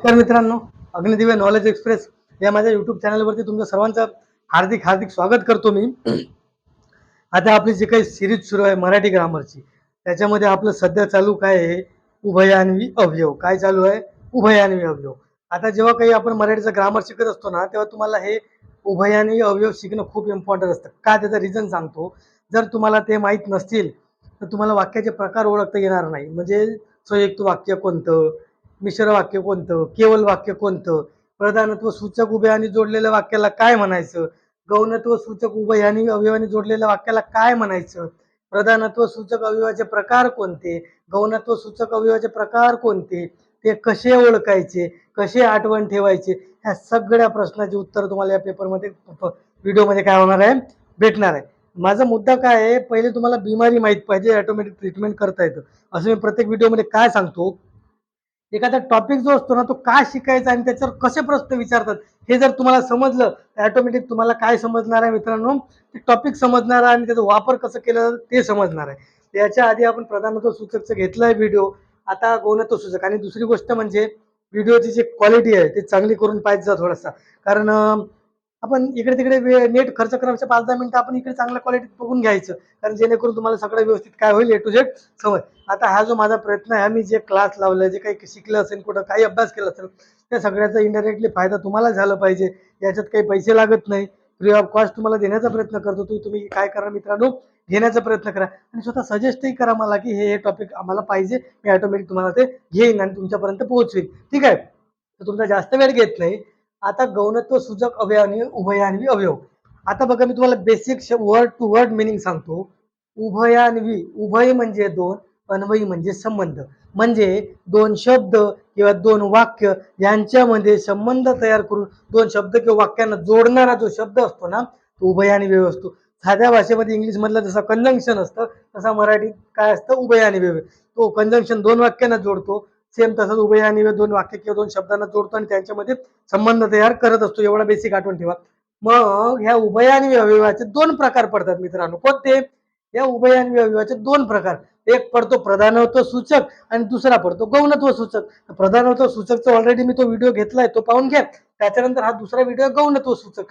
नमस्कार मित्रांनो अग्निदिव्य knowledge express या माझ्या युट्यूब चॅनलवरती तुमचं सर्वांचं हार्दिक हार्दिक स्वागत करतो मी. आता आपली जी काही सिरीज सुरू आहे मराठी ग्रामरची त्याच्यामध्ये आपलं सध्या चालू काय आहे? उभयान्वी अवयव. काय चालू आहे? उभयान्वी अवयव. आता जेव्हा काही आपण मराठीचं ग्रामर शिकत असतो ना तेव्हा तुम्हाला हे उभयान्वी अवयव शिकणं खूप इम्पॉर्टंट असतं. का त्याचं रिझन सांगतो? जर तुम्हाला ते माहीत नसतील तर तुम्हाला वाक्याचे प्रकार ओळखता येणार नाही. म्हणजे संयुक्त वाक्य कोणतं? मिश्र वाक्य कोणतं? केवल वाक्य कोणतं? प्रधानत्व सूचक उभयाने जोडलेल्या वाक्याला काय म्हणायचं? गौणत्व सूचक उभयाने अवयवाने जोडलेल्या वाक्याला काय म्हणायचं? प्रधानत्व सूचक अवयवाचे प्रकार कोणते? गौणत्व सूचक अवयवाचे प्रकार कोणते? ते कसे ओळखायचे? कसे आठवण ठेवायचे? ह्या सगळ्या प्रश्नाचे उत्तर तुम्हाला या पेपरमध्ये व्हिडिओमध्ये काय होणार आहे? भेटणार आहे. माझा मुद्दा काय आहे? पहिले तुम्हाला बिमारी माहीत पाहिजे ऑटोमॅटिक ट्रीटमेंट करता येतं. असं मी प्रत्येक व्हिडिओमध्ये काय सांगतो? एखादा टॉपिक जो असतो ना तो का शिकायचा आणि त्याच्यावर कसे प्रश्न विचारतात हे जर तुम्हाला समजलं तर ऑटोमॅटिक तुम्हाला काय समजणार आहे मित्रांनो? ते टॉपिक समजणार आहे आणि त्याचा वापर कसं केलं जातं ते समजणार आहे. याच्या आधी आपण प्रधानत्व सूचकचं घेतलं आहे व्हिडिओ आता गौणत्व सूचक. आणि दुसरी गोष्ट म्हणजे व्हिडिओची जी क्वालिटी आहे ती चांगली करून पाहिजे थोडासा. कारण आपण इकडे तिकडे वेळ नेट खर्च करण्यापेक्षा पाच दहा मिनिटं आपण इकडे चांगल्या क्वालिटीत बघून घ्यायचं. कारण जेणेकरून तुम्हाला सगळं व्यवस्थित काय होईल ए टू झेड समज. आता हा जो माझा प्रयत्न आहे मी जे क्लास लावलं जे काही शिकलं असेल कुठं काही अभ्यास केला असेल त्या सगळ्याचा इंडायरेक्टली फायदा तुम्हाला झाला पाहिजे. याच्यात काही पैसे लागत नाही. फ्री ऑफ कॉस्ट तुम्हाला देण्याचा प्रयत्न करतो तुम्ही काय करा मित्रांनो? घेण्याचा प्रयत्न करा. आणि स्वतः सजेस्टही करा मला की हे हे टॉपिक आम्हाला पाहिजे. मी ऑटोमॅटिक तुम्हाला ते घेईन आणि तुमच्यापर्यंत पोहोचवेन. ठीक आहे? तर तुमचा जास्त वेळ घेत नाही. आता गौणत्व सूचक अवयवानी उभयान्वी अवयव. आता बघा मी तुम्हाला basic word to word meaning सांगतो. उभयान्वी उभय म्हणजे दोन अन्वयी म्हणजे संबंध. म्हणजे दोन शब्द किंवा दोन वाक्य यांच्यामध्ये संबंध तयार करून दोन शब्द किंवा वाक्यांना जोडणारा जो शब्द असतो ना तो उभयान्वय असतो. साध्या भाषेमध्ये इंग्लिश मधलं जसं कंजंक्शन असतं तसा मराठीत काय असतं? उभयान्वय तो कंजंक्शन दोन वाक्यांना जोडतो सेम तसंच उभयान्वी दोन वाक्य किंवा दोन शब्दांना जोडतो आणि त्यांच्यामध्ये संबंध तयार करत असतो. एवढा बेसिक आठवण ठेवा. मग ह्या उभयान्वी अवयवाचे दोन प्रकार पडतात मित्रांनो. कोणते? या उभयान्वी अवयवाचे दोन प्रकार. एक पडतो प्रधानत्व सूचक आणि दुसरा पडतो गौणत्व सूचक. प्रधानत्व सूचकचा ऑलरेडी मी तो व्हिडिओ घेतलाय तो पाहून घ्या. त्याच्यानंतर हा दुसरा व्हिडिओ गौणत्व सूचक.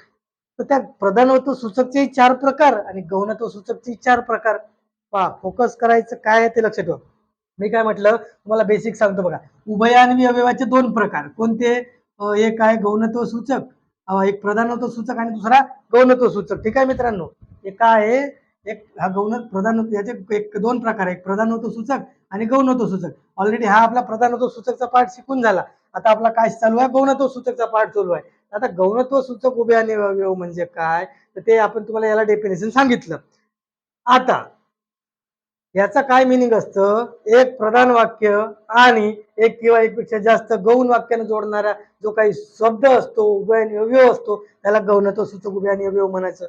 तर त्या प्रधानत्व सूचकचे चार प्रकार आणि गौणत्व सूचकचे चार प्रकार. पहा फोकस करायचं काय आहे ते लक्षात ठेवा. मी काय म्हटलं तुम्हाला बेसिक सांगतो बघा. उभयान्वी अवयवाचे दोन प्रकार. कोणते? एक आहे गौणत्व सूचक एक प्रधानत्व सूचक आणि दुसरा गौणत्व सूचक ठीक आहे मित्रांनो? एक आहे एक हा गौण प्रधानत्व याचे एक दोन प्रकार आहे एक प्रधानत्व सूचक आणि गौणत्व सूचक ऑलरेडी हा आपला प्रधानत्व सूचकचा पाठ शिकून झाला. आता आपला काय चालू आहे? गौणत्व सूचकचा पाठ चालू आहे. आता गौणत्व सूचक उभे आणि अवयव म्हणजे काय? तर ते आपण तुम्हाला याला डेफिनेशन सांगितलं. आता याचा काय मिनिंग असतं? एक प्रधान वाक्य आणि एक किंवा एकपेक्षा जास्त गौण वाक्यानं जोडणारा जो काही शब्द असतो उभय आणि अवयव असतो त्याला गौणत्व सूचक उभय आणि अवयव म्हणायचं.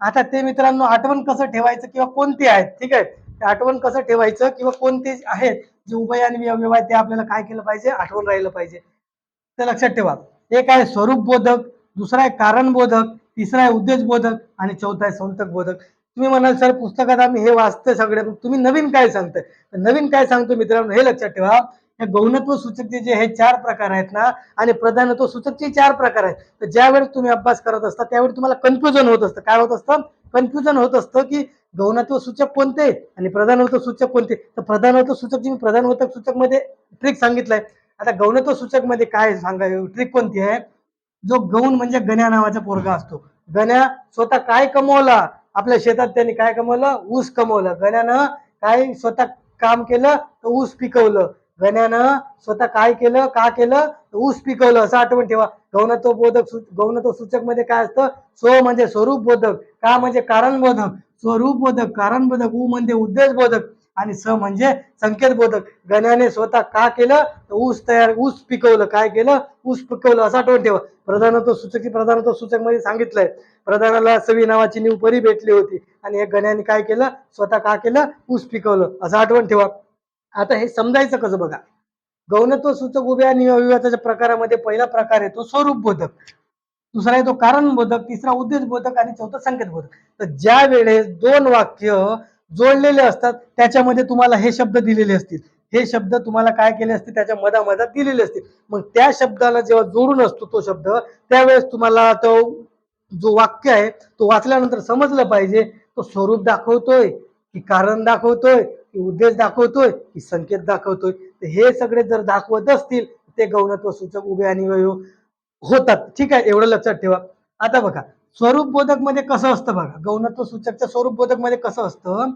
आता ते मित्रांनो आठवण कसं ठेवायचं किंवा कोणते आहेत? ठीक आहे? ते आठवण कसं ठेवायचं किंवा कोणते आहेत? जे उभय आणि अवयव आहेत ते आपल्याला काय केलं पाहिजे? आठवण राहिलं पाहिजे. ते लक्षात ठेवा. एक आहे स्वरूप बोधक दुसरा आहे कारणबोधक तिसरा आहे उद्देश बोधक आणि चौथा आहे संतक बोधक. तुम्ही म्हणाल सर पुस्तकात आम्ही हे वाचतंय सगळे तुम्ही नवीन काय सांगताय? नवीन काय सांगतो मित्रांनो हे लक्षात ठेवा. या गौणत्व सूचकचे जे हे चार प्रकार आहेत ना आणि प्रधानत्व सूचकचे चार प्रकार आहेत. तर ज्यावेळेस तुम्ही अभ्यास करत असता त्यावेळी तुम्हाला कन्फ्युजन होत असतं. काय होत असतं? कन्फ्युजन होत असतं की गौणत्व सूचक कोणते आणि प्रधानत्व सूचक कोणते? तर प्रधानत्व सूचक जी मी प्रधानत्व सूचकमध्ये ट्रिक सांगितलंय. आता गौणत्व सूचकमध्ये काय सांगा ट्रिक कोणती आहे? जो गौण म्हणजे गण्या नावाचा पोरगा असतो. गण्या स्वतः काय कमवला? आपल्या शेतात त्यांनी काय कमवलं? ऊस कमवलं. गण्यानं काय स्वतः काम केलं? तर ऊस पिकवलं. गण्यानं स्वतः काय केलं? का केलं? तर ऊस पिकवलं. असं आठवण ठेवा. गौणत्व बोधक गौणत्व सूचकमध्ये काय असतं? स्व म्हणजे स्वरूप बोधक का म्हणजे कारण बोधक स्वरूप बोधक कारण बोधक उ म्हणजे उद्देश बोधक आणि स म्हणजे संकेत बोधक गण्याने स्वतः का केलं? तर ऊस तयार ऊस पिकवलं. काय केलं? ऊस पिकवलं असं आठवण ठेवा. प्रधानत्व सूचक प्रधानत्व सूचकमध्ये सांगितलंय. प्रधानाला सवी नावाची नीव परी भेटली होती. आणि एक गण्याने काय केलं? स्वतः का केलं? ऊस पिकवलं. असं आठवण ठेवा. आता हे समजायचं कसं बघा? गौणत्व सूचक उभ्या आणि प्रकारामध्ये पहिला प्रकार आहे तो स्वरूप बोधक दुसरा आहे तो कारण बोधक तिसरा उद्देश बोधक आणि चौथा संकेत बोधक तर ज्या वेळेस दोन वाक्य जोडलेले असतात त्याच्यामध्ये तुम्हाला हे शब्द दिलेले असतील. हे शब्द तुम्हाला काय केले असते त्याच्या मधामधात दिलेले असतील. मग त्या शब्दाला जेव्हा जोडून असतो तो शब्द त्यावेळेस तुम्हाला तो जो वाक्य आहे तो वाचल्यानंतर समजलं पाहिजे तो स्वरूप दाखवतोय की कारण दाखवतोय की उद्देश दाखवतोय की संकेत दाखवतोय. तर हे सगळे जर दाखवत असतील ते गौणत्व सूचक उभे आणि होतात. ठीक आहे? एवढं लक्षात ठेवा. आता बघा स्वरूप बोधकमध्ये कसं असतं बघा गौणत्व सूचकच्या स्वरूप बोधकमध्ये कसं असतं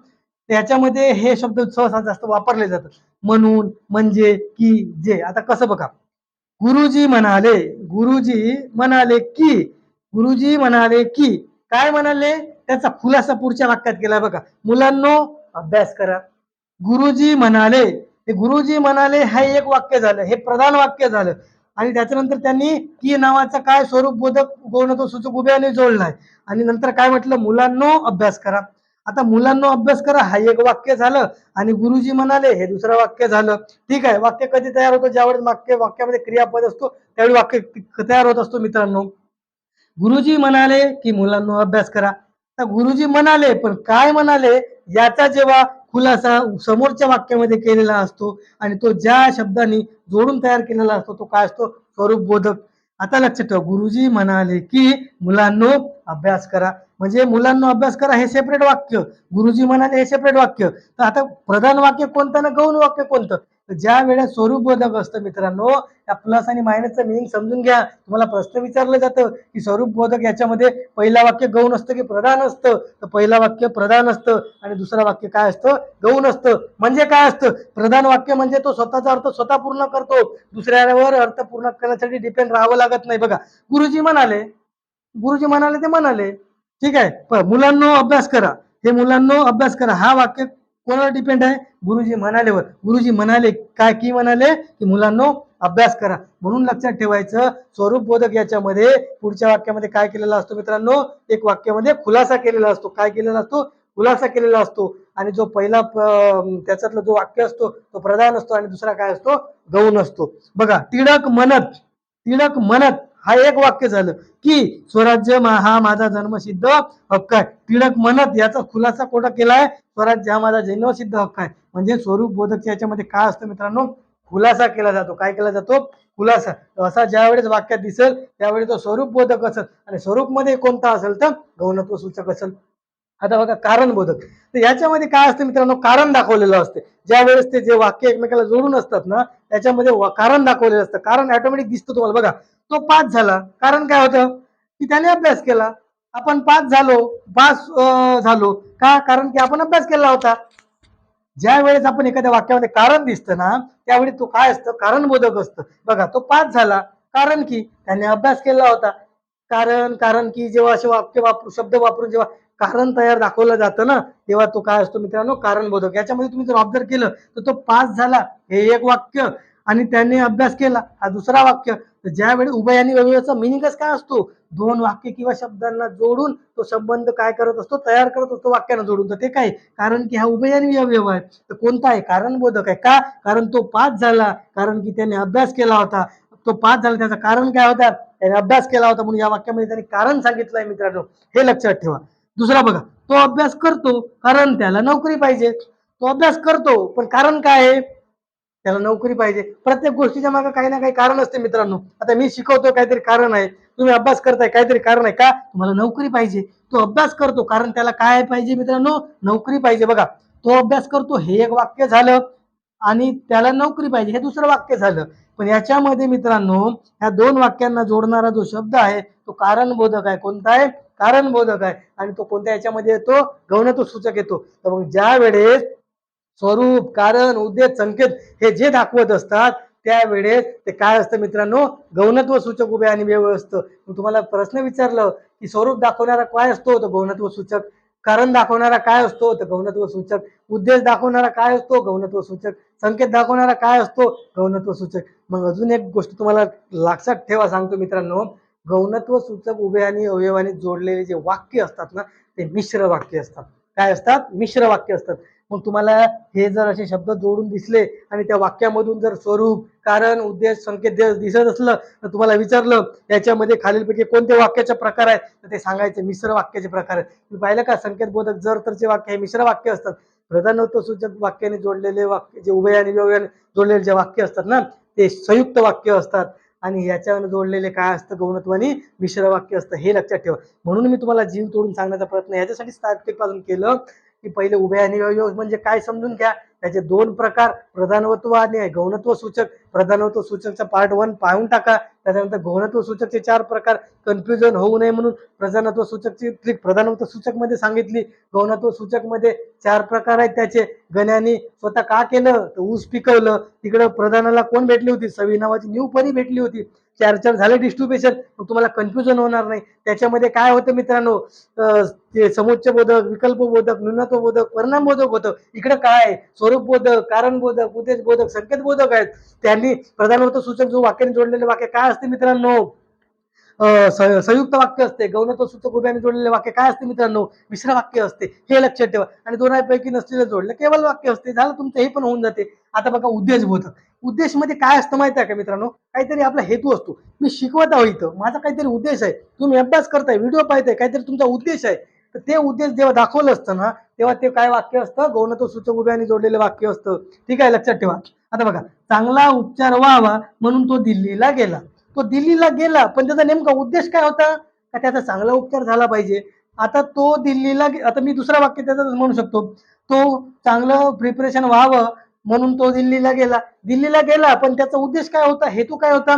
त्याच्यामध्ये हे शब्द सहसा जास्त वापरले जातात. म्हणून म्हणजे की जे. आता कसं बघा गुरुजी म्हणाले गुरुजी म्हणाले की गुरुजी म्हणाले की काय म्हणाले? त्याचा खुलासा पुढच्या वाक्यात केला बघा. मुलांनो अभ्यास करा. गुरुजी म्हणाले गुरुजी म्हणाले हे एक वाक्य झालं हे प्रधान वाक्य झालं. आणि त्याच्यानंतर त्यांनी की नावाचा काय स्वरूप बोधक गौणत्व सूचक उभ्याने जोडलाय आणि नंतर काय म्हटलं? मुलांनो अभ्यास करा. आता मुलांनो अभ्यास करा हा एक वाक्य झालं. आणि गुरुजी म्हणाले हे दुसरं वाक्य झालं. ठीक आहे वाक्य कधी तयार होतं? ज्यावेळेस वाक्य वाक्यामध्ये क्रियापद असतो त्यावेळी वाक्य तयार होत असतो मित्रांनो. गुरुजी म्हणाले की मुलांनो अभ्यास करा. तर गुरुजी म्हणाले पण काय म्हणाले? याचा जेव्हा खुलासा समोरच्या वाक्यामध्ये केलेला असतो आणि तो ज्या शब्दांनी जोडून तयार केलेला असतो तो काय असतो? स्वरूप बोधक. आता लक्षात ठेवा गुरुजी म्हणाले की मुलांनो अभ्यास करा. म्हणजे मुलांनो अभ्यास करा हे सेपरेट वाक्य. गुरुजी म्हणाले हे सेपरेट वाक्य. तर आता प्रधान वाक्य कोणतं ना गौण वाक्य कोणतं? ज्या वेळेस स्वरूप बोधक असतं मित्रांनो या प्लस आणि मायनसचं मिनिंग समजून घ्या. तुम्हाला प्रश्न विचारलं जातं की स्वरूप बोधक याच्यामध्ये पहिला वाक्य गौण असतं की प्रधान असतं? तर पहिला वाक्य प्रधान असतं आणि दुसरं वाक्य काय असतं? गौण असतं. म्हणजे काय असतं? प्रधान वाक्य म्हणजे तो स्वतःचा अर्थ स्वतः पूर्ण करतो. दुसऱ्यावर अर्थ पूर्ण करण्यासाठी डिपेंड राहावं लागत नाही. बघा गुरुजी म्हणाले गुरुजी म्हणाले ते म्हणाले. ठीक आहे. मुलांनो अभ्यास करा. हे मुलांनो अभ्यास करा. हा वाक्य कोणावर डिपेंड आहे? गुरुजी म्हणालेवर गुरुजी म्हणाले काय? की म्हणाले की मुलांनो अभ्यास करा. म्हणून लक्षात ठेवायचं स्वरूप बोधक याच्यामध्ये पुढच्या वाक्यामध्ये काय केलेला असतो मित्रांनो? एक वाक्यामध्ये खुलासा केलेला असतो. काय केलेला असतो? खुलासा केलेला असतो. आणि जो पहिला त्याच्यातला जो वाक्य असतो तो प्रधान असतो. आणि दुसरा काय असतो? गौण असतो. बघा टिळक म्हणत टिळक म्हणत हा एक वाक्य झालं की स्वराज्य हा माझा जन्मसिद्ध हक्क आहे. टिळक म्हणत याचा खुलासा कोणता केलाय? स्वराज्य हा माझा जन्मसिद्ध हक्क आहे. म्हणजे स्वरूप बोधकच्या याच्यामध्ये काय असतं मित्रांनो? खुलासा केला जातो. काय केला जातो? खुलासा. असा ज्या वेळेस वाक्यात दिसेल त्यावेळेस तो स्वरूप बोधक असेल. आणि स्वरूपमध्ये कोणता असेल तर गौणत्व सूचक असेल. आता बघा कारण बोधक तर याच्यामध्ये काय असतं मित्रांनो? कारण दाखवलेलं असते. ज्या वेळेस ते जे वाक्य एकमेकाला जोडून असतात ना त्याच्यामध्ये कारण दाखवलेलं असतं. कारण ऑटोमॅटिक दिसतं तुम्हाला. बघा तो पास झाला. कारण काय होतं? की त्याने अभ्यास केला. आपण पास झालो पास झालो. का? कारण की आपण अभ्यास केला होता. ज्या वेळेस आपण एखाद्या वाक्यामध्ये कारण दिसतं ना त्यावेळी तो काय असतं? कारणबोधक असतं. बघा तो पास झाला. कारण की त्याने अभ्यास केला होता. कारण कारण की जेव्हा असे वाक्य वापरू शब्द वापरून जेव्हा कारण तयार दाखवलं जातं ना तेव्हा तो काय असतो मित्रांनो? कारणबोधक. याच्यामध्ये तुम्ही जर ऑब्झर्व केलं तर तो पास झाला हे एक वाक्य आणि त्याने अभ्यास केला हा दुसरा वाक्य. तर ज्यावेळी उभय आणि अव्ययाचा मिनिंगच काय असतो? दोन वाक्य किंवा शब्दांना जोडून तो संबंध काय करत असतो? तयार करत असतो वाक्यानं जोडून. तर ते काय? कारण की हा उभय आणि अवयव आहे. तर कोणता आहे? कारणबोधक आहे. का? कारण तो पास झाला. कारण की त्याने अभ्यास केला होता. तो पास झाला त्याचं कारण काय होता? त्याने अभ्यास केला होता म्हणून या वाक्यामध्ये त्यांनी कारण सांगितलंय मित्रांनो. हे लक्षात ठेवा. दुसरा बघा तो अभ्यास करतो कारण त्याला नोकरी पाहिजे. तो अभ्यास करतो पण कारण काय आहे? त्याला नोकरी पाहिजे. प्रत्येक गोष्टीच्या मागे काही ना काही कारण असते मित्रांनो. आता मी शिकवतो काहीतरी कारण आहे. तुम्ही अभ्यास करताय काहीतरी कारण आहे का? तुम्हाला नोकरी पाहिजे. तो अभ्यास करतो कारण त्याला काय पाहिजे मित्रांनो? नोकरी पाहिजे. बघा तो अभ्यास करतो हे एक वाक्य झालं आणि त्याला नोकरी पाहिजे हे दुसरं वाक्य झालं. पण याच्यामध्ये मित्रांनो ह्या दोन वाक्यांना जोडणारा जो शब्द आहे तो कारणबोधक आहे. कोणता आहे? कारण बोधक आहे. आणि तो कोणत्या याच्यामध्ये येतो? गौणत्व सूचक येतो. तर मग ज्या वेळेस स्वरूप कारण उद्देश संकेत हे जे दाखवत असतात त्यावेळेस ते काय असतं मित्रांनो? गौणत्व सूचक उभे आणि व्यव असतं मग तुम्हाला प्रश्न विचारलं की स्वरूप दाखवणारा काय असतो? तर गौणत्व सूचक. कारण दाखवणारा काय असतो? तर गौणत्व सूचक. उद्देश दाखवणारा काय असतो? गौणत्व सूचक. संकेत दाखवणारा काय असतो? गौणत्व सूचक. मग अजून एक गोष्ट तुम्हाला लक्षात ठेवा सांगतो मित्रांनो. गौणत्व सूचक उभे आणि अवयवाने जोडलेले जे वाक्य असतात ना ते मिश्र वाक्य असतात. काय असतात? मिश्र वाक्य असतात. मग तुम्हाला हे जर असे शब्द जोडून दिसले आणि त्या वाक्यामधून जर स्वरूप कारण उद्देश संकेत दिसत असलं तर तुम्हाला विचारलं याच्यामध्ये खालीलपैकी कोणते वाक्याचे प्रकार आहेत? तर ते सांगायचे मिश्र वाक्याचे प्रकार आहेत. तुम्ही पाहिलं का? संकेत बोधक जर तरचे वाक्य हे मिश्र वाक्य असतात. प्रधानत्व सूचक वाक्याने जोडलेले वाक्य जे उभयाने आणि जोडलेले जे वाक्य असतात ना ते संयुक्त वाक्य असतात. आणि याच्यावर जोडलेले काय असतं गौणत्वानी मिश्र वाक्य असतं हे लक्षात ठेवा. म्हणून मी तुम्हाला जीव तोडून सांगण्याचा प्रयत्न याच्यासाठी स्टार्टपासून केलं की पहिले उभे आणि म्हणजे काय समजून घ्या त्याचे दोन प्रकार प्रधानत्व आणि गौणत्व सूचक. प्रधानत्व सूचकचा पार्ट वन पाहून टाका. त्याच्यानंतर गौणत्व सूचकचे चार प्रकार कन्फ्युजन होऊ नये म्हणून प्रधानत्व सूचकची ट्रिक प्रधानत्व सूचकमध्ये सांगितली. गौणत्व सूचकमध्ये चार प्रकार आहेत त्याचे. गण्याने स्वतः का केलं? तर ऊस पिकवलं. तिकडं प्रधानाला कोण भेटली होती? सवी नावाची न्यू परी भेटली होती. चार चार झाले डिस्ट्रीब्युशन मग तुम्हाला कन्फ्युजन होणार नाही. त्याच्यामध्ये काय होतं मित्रांनो? अं, ते समुच्च बोधक विकल्प बोधक न्यूनत्व बोधक परिणाम बोधक होतं. इकडं काय आहे? स्वरूप बोधक कारण बोधक उद्देश बोधक संकेत बोधक आहेत. त्यांनी प्रधानत्व सूचक जो वाक्याने जोडलेले वाक्य काय असते मित्रांनो? संयुक्त वाक्य असते. गौणत्व सूचक उभ्याने जोडलेले वाक्य काय असते मित्रांनो? मिश्र वाक्य असते. हे लक्षात ठेवा. आणि दोनापैकी नसलेलं जोडलं केवळ वाक्य असते. झालं तुमचं हे पण होऊन जाते. आता बघा उद्देश बोधक उद्देशमध्ये काय असतं माहिती आहे का मित्रांनो? काहीतरी आपला हेतू असतो. मी शिकवत आहो इथं. माझा काहीतरी उद्देश आहे. तुम्ही अभ्यास करताय व्हिडिओ पाहताय काहीतरी तुमचा उद्देश आहे. तर ते उद्देश जेव्हा दाखवलं असतं ना तेव्हा ते काय वाक्य असतं? गौणत्व सूचक उभ्याने जोडलेलं वाक्य असतं. ठीक आहे लक्षात ठेवा. आता बघा चांगला उपचार व्हावा म्हणून तो दिल्लीला गेला. तो दिल्लीला गेला पण त्याचा नेमका उद्देश काय होता? का त्याचा चांगला उपचार झाला पाहिजे? आता तो दिल्लीला आता मी दुसरा वाक्य त्याचा म्हणू शकतो. तो चांगलं प्रिपरेशन व्हावं म्हणून तो दिल्लीला गेला. दिल्लीला गेला पण त्याचा उद्देश काय होता? हेतू काय होता?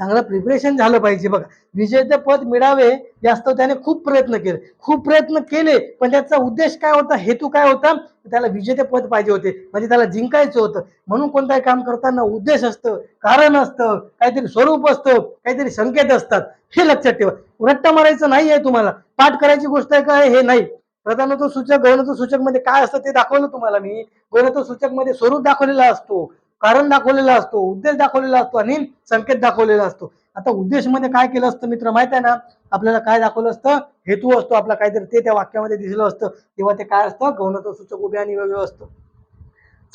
चांगलं प्रिपरेशन झालं पाहिजे. बघा विजेते पद मिळावे जास्त त्याने खूप प्रयत्न केले. खूप प्रयत्न केले पण त्याचा उद्देश काय होता हेतू काय होता? त्याला विजेते पद पाहिजे होते. म्हणजे त्याला जिंकायचं होतं. म्हणून कोणताही काम करताना उद्देश असतं कारण असतं काहीतरी स्वरूप असतं काहीतरी संकेत असतात. हे लक्षात ठेवा. रट्टा मारायचं नाही आहे तुम्हाला. पाठ करायची गोष्ट आहे काय हे नाही. प्रधानत्व सूचक गौणत्व सूचकमध्ये काय असतं ते दाखवलं तुम्हाला मी. गौणत्व सूचकमध्ये स्वरूप दाखवलेला असतो. कारण दाखवलेला असतो उद्देश दाखवलेला असतो आणि संकेत दाखवलेला असतो. आता उद्देशमध्ये काय केलं असतं मित्र माहीत आहे ना? आपल्याला काय दाखवलं असतं? हेतू असतो आपला काहीतरी ते त्या वाक्यामध्ये दिसलं असतं. तेव्हा ते काय असतं? गौणत्व सूचक उभे आणि वेगळं असतं.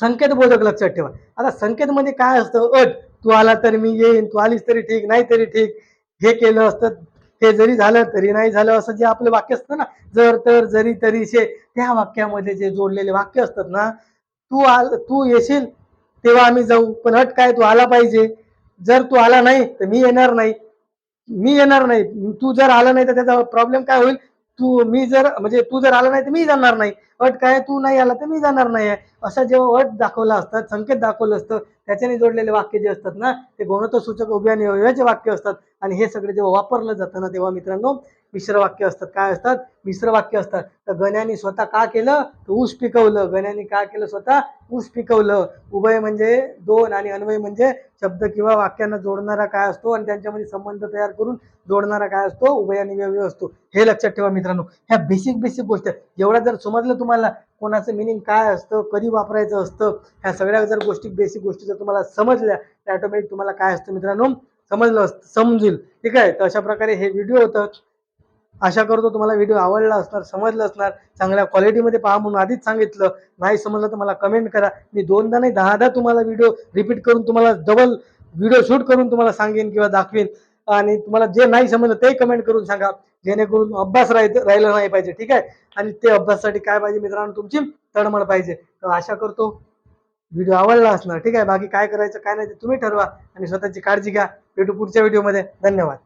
संकेत बोधक लक्षात ठेवा. आता संकेत मध्ये काय असतं? अट तू आला तर मी येईन तू आलीस तरी ठीक नाही तरी ठीक. हे केलं असतं हे जरी झालं तरी नाही झालं असं जे आपलं वाक्य असतं ना जर तर जरी तरी शे त्या वाक्यामध्ये जे जोडलेले वाक्य असतात ना तू आल तू येशील तेव्हा आम्ही जाऊ. पण अट काय तू आला पाहिजे. जर तू आला नाही तर मी येणार नाही. मी येणार नाही. तू जर आला नाही तर त्याचा प्रॉब्लेम काय होईल? तू मी जर म्हणजे तू जर आला नाही तर मी जाणार नाही. अट काय तू नाही आला तर मी जाणार नाही. आहे जेव्हा अट दाखवला असतात संकेत दाखवलं असतं त्याच्याने जोडलेले वाक्य जे असतात ना ते गुणत्व सूचक उभ्याने वाक्य असतात. आणि हे सगळे जेव्हा वापरलं जातं ना तेव्हा मित्रांनो मिश्र वाक्य असतात. काय असतात? मिश्र वाक्य असतात. तर गण्यानी स्वतः का केलं? तर ऊस पिकवलं. गण्याने का केलं? स्वतः ऊस पिकवलं. उभय म्हणजे दोन आणि अन्वय म्हणजे शब्द किंवा वाक्यांना जोडणारा काय असतो आणि त्यांच्यामध्ये संबंध तयार करून जोडणारा काय असतो? उभय आणि व्यवय असतो. हे लक्षात ठेवा मित्रांनो. ह्या बेसिक बेसिक गोष्ट आहेत. एवढा जर समजलं तुम्हाला कोणाचं मिनिंग काय असतं कधी वापरायचं असतं ह्या सगळ्या जर गोष्टी बेसिक गोष्टी जर तुम्हाला समजल्या तर ऑटोमॅटिक तुम्हाला काय असतं मित्रांनो? समजलं असतं. समजेल. ठीक आहे? तर अशा प्रकारे हे व्हिडिओ होतं. आशा करतो तुम्हाला व्हिडिओ आवडला असणार समजला असणार चांगल्या क्वालिटीमध्ये पहा म्हणून आधीच सांगितलं. नाही समजलं तर मला कमेंट करा. मी दोनदा नाही दहादा तुम्हाला व्हिडिओ रिपीट करून तुम्हाला डबल व्हिडिओ शूट करून तुम्हाला सांगेन किंवा दाखवेन. आणि तुम्हाला जे नाही समजलं ते कमेंट करून सांगा. जेणेकरून अभ्यास राहायचं राहिलं नाही पाहिजे ठीक आहे? आणि ते अभ्यासासाठी काय पाहिजे मित्रांनो तुमची तडमड पाहिजे. तर आशा करतो व्हिडिओ आवडला असणार ठीक आहे? बाकी काय करायचं काय नाही ते तुम्ही ठरवा आणि स्वतःची काळजी घ्या. भेटू पुढच्या व्हिडिओमध्ये धन्यवाद.